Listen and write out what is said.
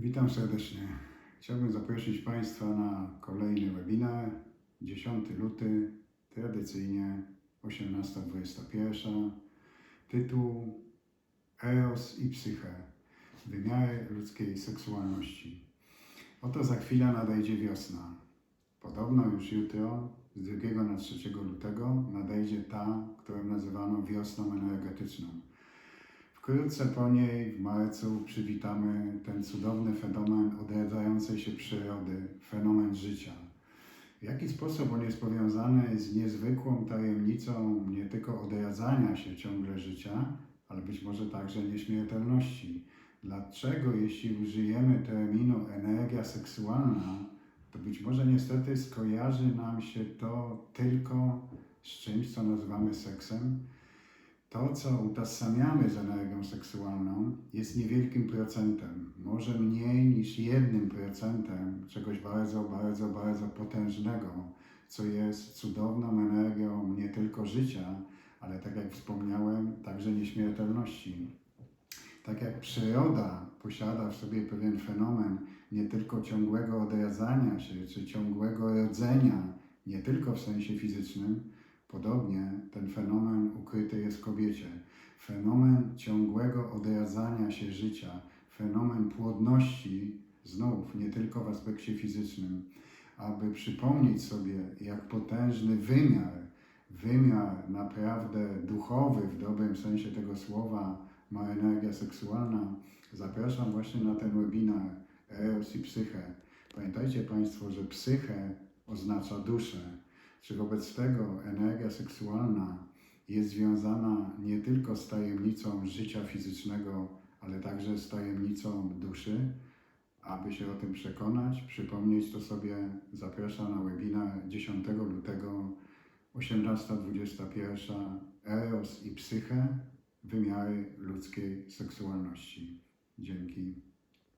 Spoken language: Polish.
Witam serdecznie. Chciałbym zaprosić Państwa na kolejny webinar. 10 luty, tradycyjnie 18.21. Tytuł Eros i psyche. Wymiary ludzkiej seksualności. Oto za chwilę nadejdzie wiosna. Podobno już jutro, z 2 na 3 lutego, nadejdzie ta, którą nazywano wiosną energetyczną. Wkrótce po niej, w marcu, przywitamy ten cudowny fenomen odradzającej się przyrody, fenomen życia. W jaki sposób on jest powiązany z niezwykłą tajemnicą nie tylko odradzania się ciągle życia, ale być może także nieśmiertelności. Dlaczego, jeśli użyjemy terminu energia seksualna, to być może niestety skojarzy nam się to tylko z czymś, co nazywamy seksem? To, co utożsamiamy z energią seksualną, jest niewielkim procentem, może mniej niż jednym procentem czegoś bardzo, bardzo, bardzo potężnego, co jest cudowną energią nie tylko życia, ale tak jak wspomniałem, także nieśmiertelności. Tak jak przyroda posiada w sobie pewien fenomen nie tylko ciągłego odradzania się, czy ciągłego rodzenia, nie tylko w sensie fizycznym, Podobnie ten fenomen ukryty jest w kobiecie. Fenomen ciągłego odradzania się życia, fenomen płodności, znów nie tylko w aspekcie fizycznym, aby przypomnieć sobie, jak potężny wymiar, wymiar naprawdę duchowy w dobrym sensie tego słowa ma energia seksualna, zapraszam właśnie na ten webinar Eros i Psyche. Pamiętajcie Państwo, że psyche oznacza duszę. Czy wobec tego energia seksualna jest związana nie tylko z tajemnicą życia fizycznego, ale także z tajemnicą duszy? Aby się o tym przekonać, przypomnieć to sobie, zapraszam na webinar 10 lutego 18.21 Eros i psyche, wymiary ludzkiej seksualności. Dzięki.